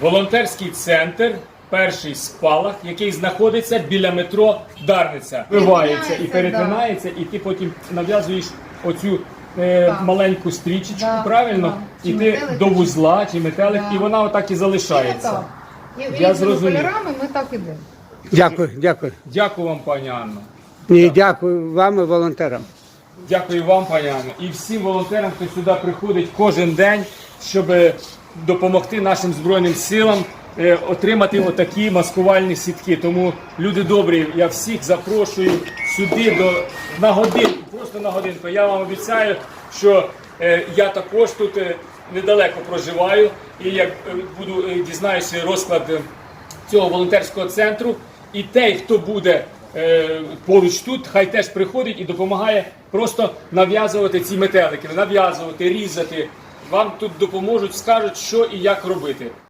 волонтерський центр. Перший спалах, який знаходиться біля метро Дарниця, вбивається і Перетинається, і ти потім нав'язуєш оцю е, Так. маленьку стрічечку, Да, правильно? да. І ти до вузла чи метелик, Да. і вона отак і І залишається. І Я різними зрозумів. кольорами ми так ідемо. Дякую, дякую. Дякую вам, пані Анно. І дякую вам і волонтерам. Дякую вам, пані Анно, і всім волонтерам, хто сюди приходить кожен день, щоб допомогти нашим збройним силам е, отримати отакі маскувальні сітки. Тому люди добрі, я всіх запрошую сюди до на годинку, просто на годинку. Я вам обіцяю, що е, я також тут е, недалеко проживаю, і як буду дізнаюся розклад. цього волонтерського центру. І той, хто буде поруч тут, хай теж приходить і допомагає просто нав'язувати ці метелики, нав'язувати, різати. Вам тут допоможуть, скажуть, що і як робити.